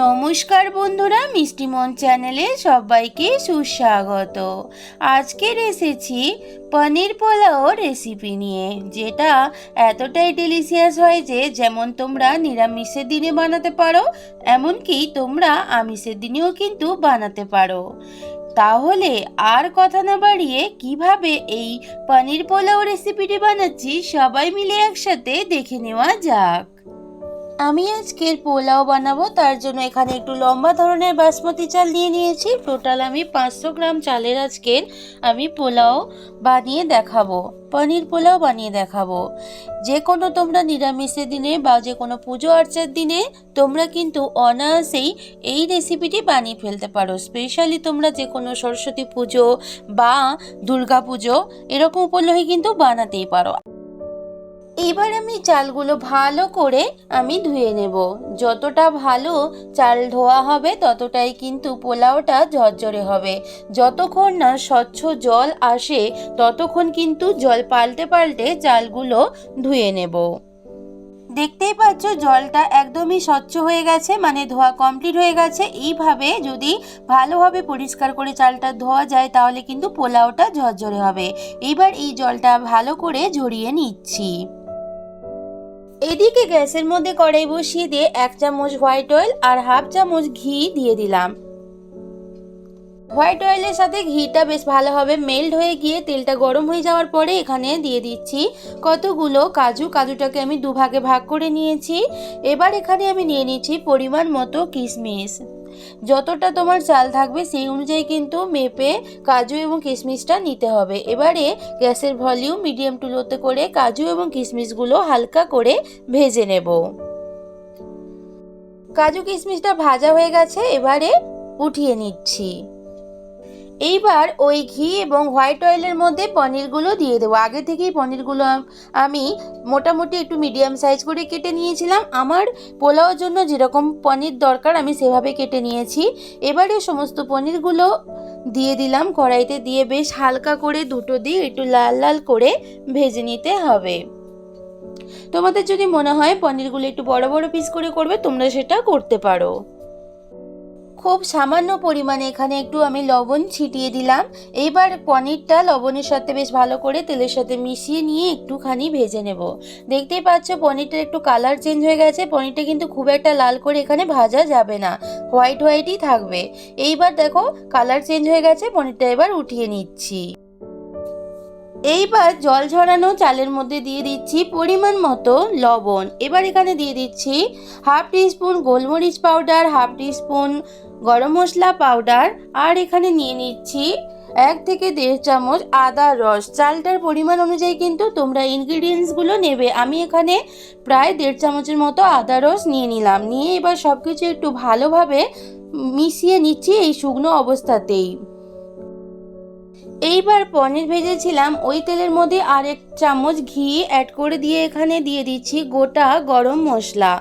নমস্কার বন্ধুরা মিষ্টিমন চ্যানেলে সবাইকে সুস্বাগত। আজকের এসেছি পনির পোলাও রেসিপি নিয়ে, যেটা এতটাই ডেলিশিয়াস হয় যে যেমন তোমরা নিরামিষের দিনে বানাতে পারো, এমনকি তোমরা আমিষের দিনেও কিন্তু বানাতে পারো। তাহলে আর কথা না বাড়িয়ে কীভাবে এই পনির পোলাও রেসিপিটি বানাচ্ছি সবাই মিলে একসাথে দেখে নেওয়া যাক। আমি আজকের পোলাও বানাবো, তার জন্য এখানে একটু লম্বা ধরনের বাসমতি চাল নিয়ে নিয়েছি। টোটাল আমি পাঁচশো গ্রাম চালের আজকের আমি পোলাও বানিয়ে দেখাবো, পনির পোলাও বানিয়ে দেখাবো। যে কোনো তোমরা নিরামিষের দিনে বা যে কোনো পুজো আর্চার দিনে, তোমরা কিন্তু অনায়াসেই এই রেসিপিটি বানিয়ে ফেলতে পারো। স্পেশালি তোমরা যে কোনো সরস্বতী পুজো বা দুর্গা পুজো, এরকম উপলক্ষে কিন্তু বানাতেই পারো। এবার আমি চালগুলো ভালো করে আমি ধুয়ে নেব। যতটা ভালো চাল ধোয়া হবে, ততটাই কিন্তু পোলাওটা ঝরঝরে হবে। যতক্ষণ না স্বচ্ছ জল আসে, ততক্ষণ কিন্তু জল পাল্টে পাল্টে চালগুলো ধুয়ে নেব। দেখতেই পাচ্ছ, জলটা একদমই স্বচ্ছ হয়ে গেছে মানে ধোয়া কমপ্লিট হয়ে গেছে। এইভাবে যদি ভালোভাবে পরিষ্কার করে চালটা ধোয়া যায়, তাহলে কিন্তু পোলাওটা ঝরঝরে হবে। এবার এই জলটা ভালো করে ঝরিয়ে নিচ্ছি। এদিকে গ্যাসের মধ্যে কড়াই বসিয়ে দিয়ে এক চামচ হোয়াইট অয়েল আর হাফ চামচ ঘি দিয়ে দিলাম। হোয়াইট অয়েলের সাথে ঘিটা বেশ ভালোভাবে মেল্ট হয়ে গিয়ে তেলটা গরম হয়ে যাওয়ার পরে এখানে দিয়ে দিচ্ছি কতগুলো কাজু। কাজুটাকে আমি দুভাগে ভাগ করে নিয়েছি। এবার এখানে আমি নিয়ে নিচ্ছি পরিমাণ মতো কিশমিশ। যতটা তোমার চাল থাকবে সেই অনুযায়ী কিন্তু মেপে কাজু এবং কিশমিশটা নিতে হবে। এবারে গ্যাসের ভলিউম মিডিয়াম টু লোতে করে কাজু এবং কিশমিশগুলো হালকা করে ভেজে নেব। কাজু কিশমিশটা ভাজা হয়ে গেছে, এবারে উঠিয়ে নিচ্ছি। এইবার ওই ঘি এবং হোয়াইট অয়েলের মধ্যে পনিরগুলো দিয়ে দেবো। আগে থেকেই পনিরগুলো আমি মোটামুটি একটু মিডিয়াম সাইজ করে কেটে নিয়েছিলাম। আমার পোলাওর জন্য যেরকম পনির দরকার, আমি সেভাবে কেটে নিয়েছি। এবারে সমস্ত পনিরগুলো দিয়ে দিলাম। কড়াইতে দিয়ে বেশ হালকা করে দুটো দিয়ে একটু লাল লাল করে ভেজে নিতে হবে। তোমাদের যদি মনে হয় পনিরগুলো একটু বড় বড় পিস করে করবে, তোমরা সেটা করতে পারো। খুব সামান্য পরিমাণে এখানে একটু আমি লবণ ছিটিয়ে দিলাম। এইবার পনিরটা লবণের সাথে বেশ ভালো করে তেলের সাথে মিশিয়ে নিয়ে একটুখানি ভেজে নেব। দেখতেই পাচ্ছ পনিরটা একটু কালার চেঞ্জ হয়ে গেছে। পনিরটা কিন্তু খুব একটা লাল করে এখানে ভাজা যাবে না। হোয়াইট হোয়াইটই থাকবে। এইবার দেখো কালার চেঞ্জ হয়ে গেছে। পনিরটা এবার উঠিয়ে নিচ্ছি। এইবার জল ঝরানো চালের মধ্যে দিয়ে দিচ্ছি পরিমাণ মতো লবণ। এবার এখানে দিয়ে দিচ্ছি হাফ টিস্পুন গোলমরিচ powder, half teaspoon garam masala powder আর এখানে নিয়ে নিচ্ছি এক থেকে দেড় চামচ আদা রস। চালটার পরিমাণ অনুযায়ী কিন্তু তোমরা ইনগ্রিডিয়েন্টসগুলো নেবে। আমি এখানে প্রায় দেড় চামচের মতো আদা রস নিয়ে নিলাম। নিয়ে এবার সব কিছু একটু ভালোভাবে মিশিয়ে নিচ্ছি এই শুকনো অবস্থাতেই। এইবার পনির ভেজেছিলাম, ওই তেলের মধ্যে আর এক চামচ ঘি অ্যাড করে দিয়ে এখানে দিয়ে দিচ্ছি গোটা গরম মশলা।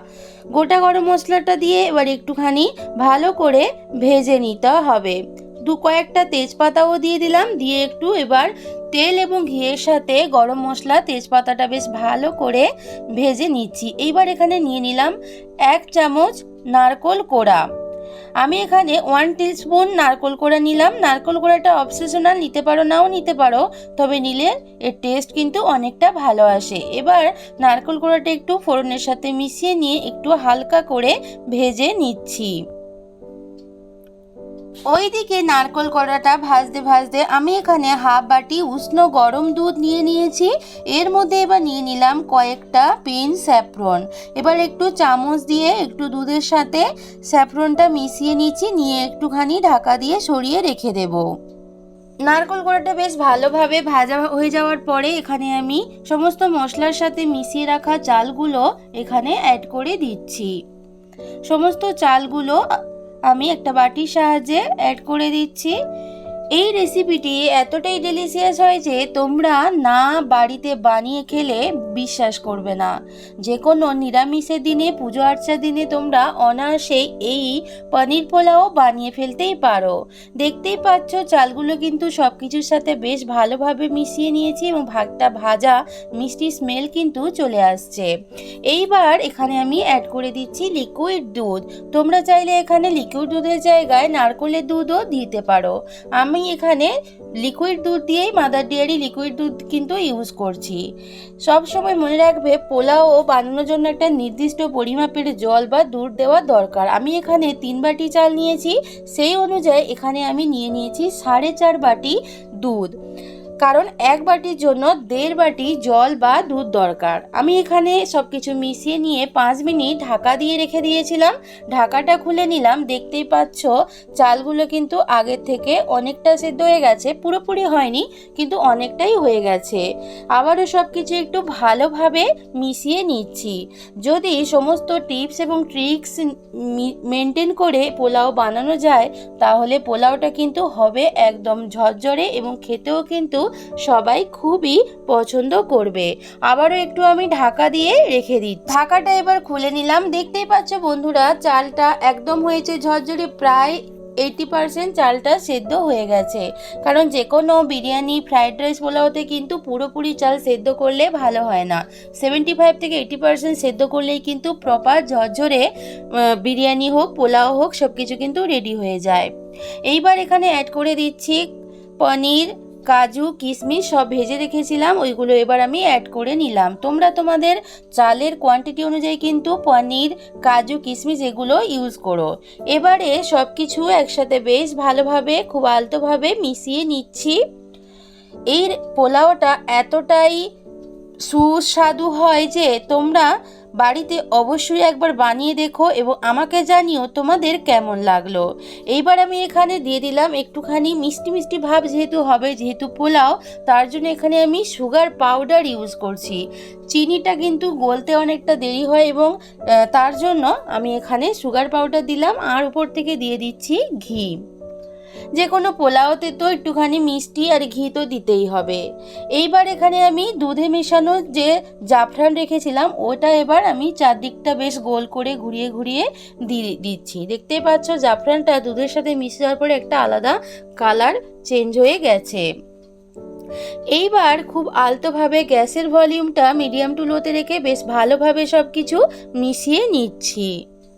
গোটা গরম মশলাটা দিয়ে এবার একটুখানি ভালো করে ভেজে নিতে হবে। দু কয়েকটা তেজপাতাও দিয়ে দিলাম, দিয়ে একটু এবার তেল এবং ঘিয়ের সাথে গরম মশলা, তেজপাতাটা বেশ ভালো করে ভেজে নিচ্ছি। এইবার এখানে নিয়ে নিলাম এক চামচ নারকোল কোড়া। আমি এখানে ওয়ান স্পুন নারকোল কোড়া নিলাম। নারকোল কোড়াটা অবসেশনাল নিতে পারো নাও, নিতে পারো। তবে নিলে এর টেস্ট কিন্তু অনেকটা ভালো আসে। এবার নারকোল কোড়াটা একটু ফোড়নের সাথে মিশিয়ে নিয়ে একটু হালকা করে ভেজে নিচ্ছি। ওইদিকে নারকোল কড়াটা ভাজতে ভাজতে আমি এখানে হাফ বাটি উষ্ণ গরম দুধ নিয়ে নিয়েছি। এর মধ্যে এবার নিয়ে নিলাম কয়েকটা পিন স্যাফরন। এবার একটু চামচ দিয়ে একটু দুধের সাথে স্যাফরনটা মিশিয়ে নিচ্ছি, নিয়ে একটুখানি ঢাকা দিয়ে সরিয়ে রেখে দেব। নারকোল কোড়াটা বেশ ভালোভাবে ভাজা হয়ে যাওয়ার পরে এখানে আমি সমস্ত মশলার সাথে মিশিয়ে রাখা চালগুলো এখানে অ্যাড করে দিচ্ছি। সমস্ত চালগুলো আমি একটা বাটির সাহায্যে অ্যাড করে দিচ্ছি। এই রেসিপিটি এতটাই ডেলিশিয়াস হয় যে তোমরা না বাড়িতে বানিয়ে খেলে বিশ্বাস করবে না। যে কোনো নিরামিষের দিনে, পুজো আর্চার দিনে তোমরা অনায়াসেই এই পনির পোলাও বানিয়ে ফেলতেই পারো। দেখতেই পাচ্ছ চালগুলো কিন্তু সব কিছুর সাথে বেশ ভালোভাবে মিশিয়ে নিয়েছি এবং ভাতটা ভাজা মিষ্টি স্মেল কিন্তু চলে আসছে। এইবার এখানে আমি অ্যাড করে দিচ্ছি লিকুইড দুধ। তোমরা চাইলে এখানে লিকুইড দুধের জায়গায় নারকলের দুধও দিতে পারো। আমি এখানে লিকুইড দুধ দিয়েই মাদার ডেয়ারি লিকুইড দুধ কিন্তু ইউজ করছি। সব সময় মনে রাখবে, পোলাও বানানোর জন্য একটা নির্দিষ্ট পরিমাপের জল বা দুধ দেওয়া দরকার। আমি এখানে তিন বাটি চাল নিয়েছি, সেই অনুযায়ী এখানে আমি নিয়ে নিয়েছি সাড়ে চার বাটি দুধ। কারণ এক বাটির জন্য দেড় বাটি জল বা দুধ দরকার। আমি এখানে সব কিছু মিশিয়ে নিয়ে পাঁচ মিনিট ঢাকা দিয়ে রেখে দিয়েছিলাম। ঢাকাটা খুলে নিলাম। দেখতেই পাচ্ছ, চালগুলো কিন্তু আগের থেকে অনেকটা সেদ্ধ হয়ে গেছে। পুরোপুরি হয়নি, কিন্তু অনেকটাই হয়ে গেছে। আবারও সব কিছু একটু ভালোভাবে মিশিয়ে নিচ্ছি। যদি সমস্ত টিপস এবং ট্রিক্স মেনটেন করে পোলাও বানানো যায়, তাহলে পোলাওটা কিন্তু হবে একদম ঝরঝরে এবং খেতেও কিন্তু সবাই খুবই পছন্দ করবে। আবারও একটু আমি ঢাকা দিয়ে রেখে দিই ঢাকাটা এবার খুলে নিলাম। দেখতেই পাচ্ছ বন্ধুরা, চালটা একদম হয়েছে ঝরঝরে, প্রায় এইটি পার্সেন্ট চালটা সেদ্ধ হয়ে গেছে। কারণ যে কোনো বিরিয়ানি ফ্রাইড রাইস পোলাওতে কিন্তু পুরোপুরি চাল সেদ্ধ করলে ভালো হয় না। সেভেন্টি ফাইভ থেকে এইটি পার্সেন্ট সেদ্ধ করলেই কিন্তু প্রপার ঝরঝরে বিরিয়ানি হোক, পোলাও হোক সব কিছু কিন্তু রেডি হয়ে যায়। এইবার এখানে অ্যাড করে দিচ্ছি পনির কাজু, কিশমিশ সব ভেজে রেখেছিলাম, ওইগুলো এবার আমি অ্যাড করে নিলাম। তোমরা তোমাদের চালের কোয়ান্টিটি অনুযায়ী কিন্তু পনির, কাজু, কিশমিশ এগুলো ইউজ করো। এবারে সব কিছু একসাথে বেশ ভালোভাবে, খুব আলতোভাবে মিশিয়ে নিচ্ছি। এই পোলাওটা এতটাই সুস্বাদু হয় যে তোমরা বাড়িতে অবশ্যই একবার বানিয়ে দেখো এবং আমাকে জানিও তোমাদের কেমন লাগল। এইবার আমি এখানে দিয়ে দিলাম একটুখানি মিষ্টি মিষ্টি ভাব যেহেতু হবে, যেহেতু পোলাও, তার জন্য এখানে আমি সুগার পাউডার ইউজ করছি। চিনিটা কিন্তু গলতে অনেকটা দেরি হয় এবং তার জন্য আমি এখানে সুগার পাউডার দিলাম আর উপর থেকে দিয়ে দিচ্ছি ঘি। যে কোনো পোলাওতে তো একটুখানি মিষ্টি আর ঘি তো দিতেই হবে। এইবার এখানে আমি দুধে মেশানো যে জাফরান রেখেছিলাম, ওটা এবার আমি চারদিকটা বেশ গোল করে ঘুরিয়ে ঘুরিয়ে দিচ্ছি। দেখতেই পাচ্ছ জাফরানটা দুধের সাথে মিশে যাওয়ার পরে একটা আলাদা কালার চেঞ্জ হয়ে গেছে। এইবার খুব আলতোভাবে গ্যাসের ভলিউমটা মিডিয়াম টু লোতে রেখে বেশ ভালোভাবে সব কিছু মিশিয়ে নিচ্ছি।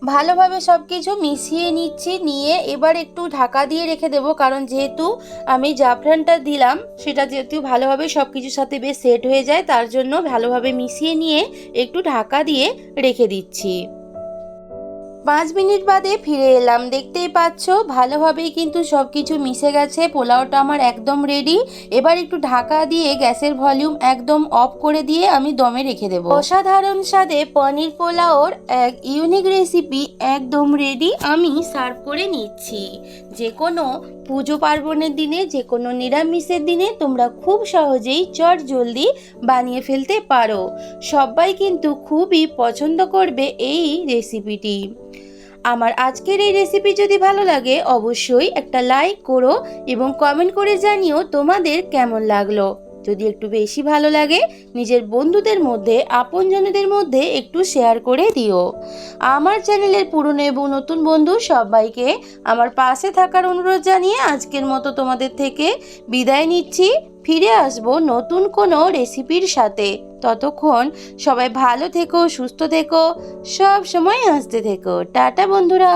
ভালোভাবে সব কিছু মিশিয়ে নিচ্ছি, নিয়ে এবার একটু ঢাকা দিয়ে রেখে দেব। কারণ যেহেতু আমি জাফরানটা দিলাম, সেটা যেহেতু ভালোভাবে সব কিছুর সাথে বেশ সেট হয়ে যায়, তার জন্য ভালোভাবে মিশিয়ে নিয়ে একটু ঢাকা দিয়ে রেখে দিচ্ছি। পাঁচ মিনিট বাদে ফিরে এলাম। দেখতেই পাচ্ছ, ভালোভাবেই কিন্তু সব কিছু মিশে গেছে। পোলাওটা আমার একদম রেডি এবার একটু ঢাকা দিয়ে গ্যাসের ভলিউম একদম অফ করে দিয়ে আমি দমে রেখে দেব। অসাধারণ স্বাদে পনির পোলাওর এক ইউনিক রেসিপি একদম রেডি আমি সার্ভ করে নিচ্ছি। যে কোনো পুজো পার্বণের দিনে, যে কোনো নিরামিষের দিনে তোমরা খুব সহজেই চট জলদি বানিয়ে ফেলতে পারো। সবাই কিন্তু খুবই পছন্দ করবে এই রেসিপিটি। আমার আজকের এই রেসিপি যদি ভালো লাগে, অবশ্যই একটা লাইক করো এবং কমেন্ট করে জানিও তোমাদের কেমন লাগল। যদি একটু বেশি ভালো লাগে, নিজের বন্ধুদের মধ্যে, আপনজনদের মধ্যে একটু শেয়ার করে দিও। আমার চ্যানেলের পুরনো এবং নতুন বন্ধু সবাইকে আমার পাশে থাকার অনুরোধ জানিয়ে আজকের মতো তোমাদের থেকে বিদায় নিচ্ছি। ফিরে আসব নতুন কোনো রেসিপির সাথে। ততক্ষণ সবাই ভালো থেকো, সুস্থ থেকো, সব সময় হাসতে থেকো। টাটা বন্ধুরা!